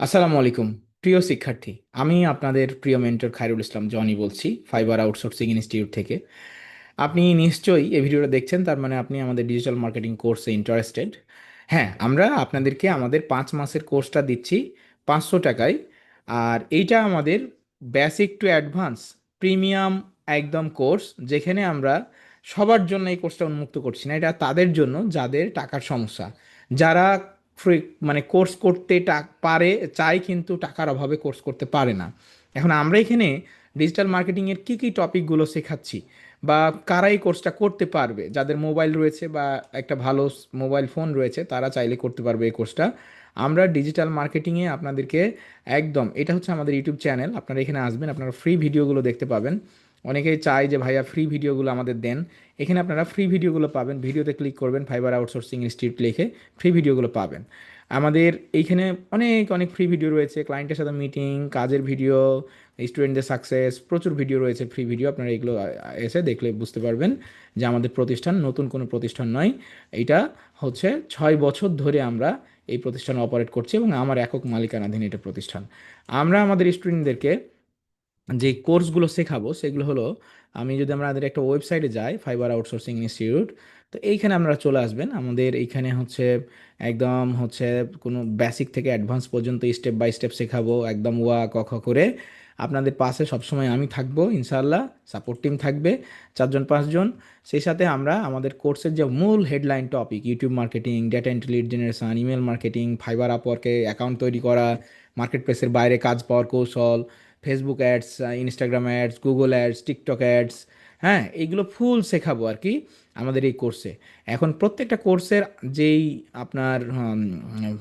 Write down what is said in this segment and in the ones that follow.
আসসালামু আলাইকুম, প্রিয় শিক্ষার্থী। আমি আপনাদের প্রিয় মেন্টর খায়রুল ইসলাম জনি বলছি ফাইবার আউটসোর্সিং ইনস্টিটিউট থেকে। আপনি নিশ্চয়ই এই ভিডিওটা দেখছেন, তার মানে আপনি আমাদের ডিজিটাল মার্কেটিং কোর্সে ইন্টারেস্টেড হ্যাঁ আমরা আপনাদেরকে আমাদের পাঁচ মাসের কোর্সটা দিচ্ছি পাঁচশো টাকায়, আর এইটা আমাদের বেসিক টু অ্যাডভান্স প্রিমিয়াম একদম কোর্স যেখানে আমরা সবার জন্য এই কোর্সটা উন্মুক্ত করছি না। এটা তাদের জন্য, যাদের টাকার সমস্যা। যারা ফ্রি মানে কোর্স করতে পারে, চায় কিন্তু টাকার অভাবে কোর্স করতে পারে না। এখন আমরা এখানে ডিজিটাল মার্কেটিংয়ের কী কী টপিকগুলো শেখাচ্ছি বা কারা এই কোর্সটা করতে পারবে? যাদের মোবাইল রয়েছে বা একটা ভালো মোবাইল ফোন রয়েছে, তারা চাইলে করতে পারবে এই কোর্সটা আমরা ডিজিটাল মার্কেটিংয়ে আপনাদেরকে একদম, এটা হচ্ছে আমাদের ইউটিউব চ্যানেল আপনারা এখানে আসবেন, আপনারা ফ্রি ভিডিওগুলো দেখতে পাবেন। অনেকেই চায় যে ভাইয়া ফ্রি ভিডিওগুলো আমাদের দেন। এখানে আপনারা ফ্রি ভিডিওগুলো পাবেন। ভিডিওতে ক্লিক করবেন ফাইবার আউটসোর্সিং ইনস্টিটিউট লিখে ফ্রি ভিডিওগুলো পাবেন। আমাদের এইখানে অনেক অনেক ফ্রি ভিডিও রয়েছে। ক্লায়েন্টের সাথে মিটিং কাজের ভিডিও স্টুডেন্টদের সাকসেস প্রচুর ভিডিও রয়েছে ফ্রি ভিডিও আপনারা এগুলো এসে দেখলে বুঝতে পারবেন যে আমাদের প্রতিষ্ঠান নতুন কোনো প্রতিষ্ঠান নয়। এটা হচ্ছে ছয় বছর ধরে আমরা এই প্রতিষ্ঠান অপারেট করছি এবং আমার একক মালিকানাধীন এটা প্রতিষ্ঠান। আমরা আমাদের স্টুডেন্টদেরকে যে কোর্সগুলো শেখাবো সেগুলো হলো, আমি যদি আমাদের একটা ওয়েবসাইটে যাই ফাইবার আউটসোর্সিং ইনস্টিটিউট তো এইখানে আপনারা চলে আসবেন। আমাদের এইখানে হচ্ছে একদম হচ্ছে কোনো বেসিক থেকে অ্যাডভান্স পর্যন্ত স্টেপ বাই স্টেপ শেখাবো, একদম ওয়া, ক করে। আপনাদের পাশে সবসময় আমি থাকব, ইনশাআল্লাহ সাপোর্ট টিম থাকবে চারজন, পাঁচজন। সেই সাথে আমরা আমাদের কোর্সের যে মূল headline topic YouTube marketing data entry lead generation email marketing Fiverr আপওয়ার্কে account তৈরি করা মার্কেট প্লেসের বাইরে কাজ পাওয়ার কৌশল Facebook ads Instagram ads Google ads TikTok ads হ্যাঁ এইগুলো ফুল শেখাবো আর কি আমাদের এই কোর্সে এখন প্রত্যেকটা কোর্সের যেই আপনার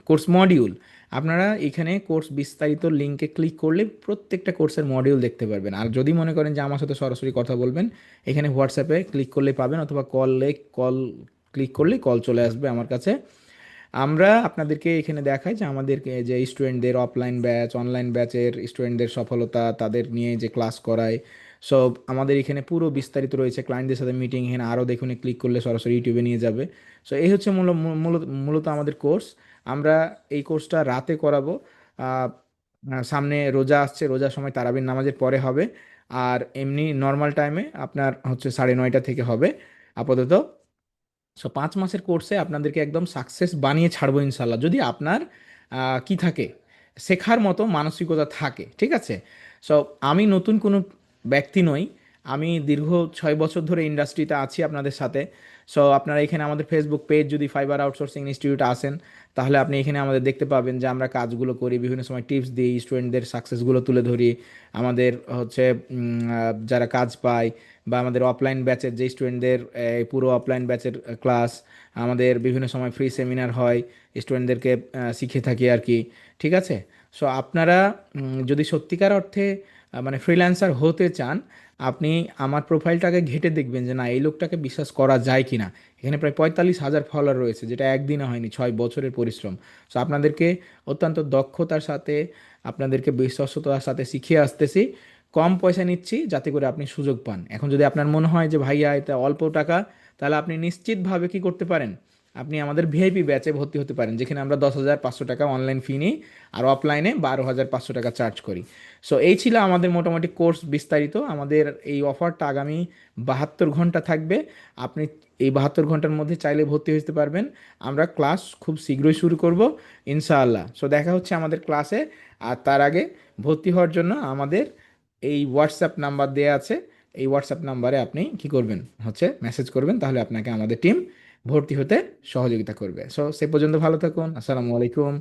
কোর্স মডিউল আপনারা এখানে কোর্স বিস্তারিত লিঙ্কে ক্লিক করলে প্রত্যেকটা কোর্সের মডিউল দেখতে পারবেন। আর যদি মনে করেন যে আমার সাথে সরাসরি কথা বলবেন, এখানে হোয়াটসঅ্যাপে ক্লিক করলে পাবেন অথবা কলে কল ক্লিক করলে কল চলে আসবে আমার কাছে। আমরা আপনাদেরকে এখানে দেখাই যে আমাদের যে স্টুডেন্টদের অফলাইন ব্যাচ অনলাইন ব্যাচের স্টুডেন্টদের সফলতা, তাদের নিয়ে যে ক্লাস করায়। সব আমাদের এখানে পুরো বিস্তারিত রয়েছে। ক্লায়েন্টদের সাথে মিটিং এখানে আরও দেখুন ক্লিক করলে সরাসরি ইউটিউবে নিয়ে যাবে। সো এই হচ্ছে মূল মূলত মূলত আমাদের কোর্স আমরা এই কোর্সটা রাতে করাবো। সামনে রোজা আসছে, রোজার সময় তারাবির নামাজের পরে হবে। আর এমনি নর্মাল টাইমে আপনার হচ্ছে সাড়ে নয়টা থেকে হবে। আপাতত সো পাঁচ মাসের কোর্সে আপনাদেরকে একদম সাকসেস বানিয়ে ছাড়বো ইনশাল্লাহ যদি আপনার কি থাকে? শেখার মতো মানসিকতা থাকে, ঠিক আছে? সো আমি নতুন কোনো ব্যক্তি নই আমি দীর্ঘ ছয় বছর ধরে ইন্ডাস্ট্রিতে আছি আপনাদের সাথে। সো আপনারা এখানে আমাদের ফেসবুক পেজ যদি ফাইবার আউটসোর্সিং ইনস্টিটিউট আসেন, তাহলে আপনি এখানে আমাদের দেখতে পাবেন যে আমরা কাজগুলো করি, বিভিন্ন সময় টিপস দিই স্টুডেন্টদের সাকসেসগুলো তুলে ধরি। আমাদের হচ্ছে যারা কাজ পায় বা আমাদের অফলাইন ব্যাচের যে স্টুডেন্টদের পুরো অফলাইন ব্যাচের ক্লাস আমাদের বিভিন্ন সময় ফ্রি সেমিনার হয় স্টুডেন্টদেরকে শিখে থাকি আর কি। ঠিক আছে? সো আপনারা যদি সত্যিকার অর্থে মানে ফ্রিল্যান্সার হতে চান আপনি আমার প্রোফাইলটাকে ঘেটে দেখবেন যে না, এই লোকটাকে বিশ্বাস করা যায় কি না এখানে প্রায় পঁয়তাল্লিশ হাজার ফলোয়ার রয়েছে, যেটা একদিনে হয়নি, ছয় বছরের পরিশ্রম। সো আপনাদেরকে অত্যন্ত দক্ষতার সাথে, আপনাদেরকে বিশ্বস্ততার সাথে শিখিয়ে আসতেছি। কম পয়সা নিচ্ছি যাতে করে আপনি সুযোগ পান। এখন যদি আপনার মনে হয় যে, ভাইয়া এটা অল্প টাকা তাহলে আপনি নিশ্চিতভাবে কি করতে পারেন? আপনি আমাদের ভিআইপি ব্যাচে ভর্তি হতে পারেন, যেখানে আমরা দশ হাজার পাঁচশো টাকা অনলাইন ফি নিই আর অফলাইনে বারো হাজার পাঁচশো টাকা চার্জ করি। সো এই ছিল আমাদের মোটামুটি কোর্স বিস্তারিত। আমাদের এই অফারটা আগামী বাহাত্তর ঘণ্টা থাকবে। আপনি এই বাহাত্তর ঘণ্টার মধ্যে চাইলে ভর্তি হতে পারবেন। আমরা ক্লাস খুব শীঘ্রই শুরু করব, ইনশাআল্লাহ। সো দেখা হচ্ছে আমাদের ক্লাসে আর তার আগে ভর্তি হওয়ার জন্য আমাদের এই হোয়াটসঅ্যাপ নাম্বার দেওয়া আছে। এই হোয়াটসঅ্যাপ নাম্বারে আপনি কি করবেন? হচ্ছে মেসেজ করবেন, তাহলে আপনাকে আমাদের টিম ভর্তি হতে সহযোগিতা করবে। সো সে পর্যন্ত ভালো থাকুন। আসসালামু আলাইকুম।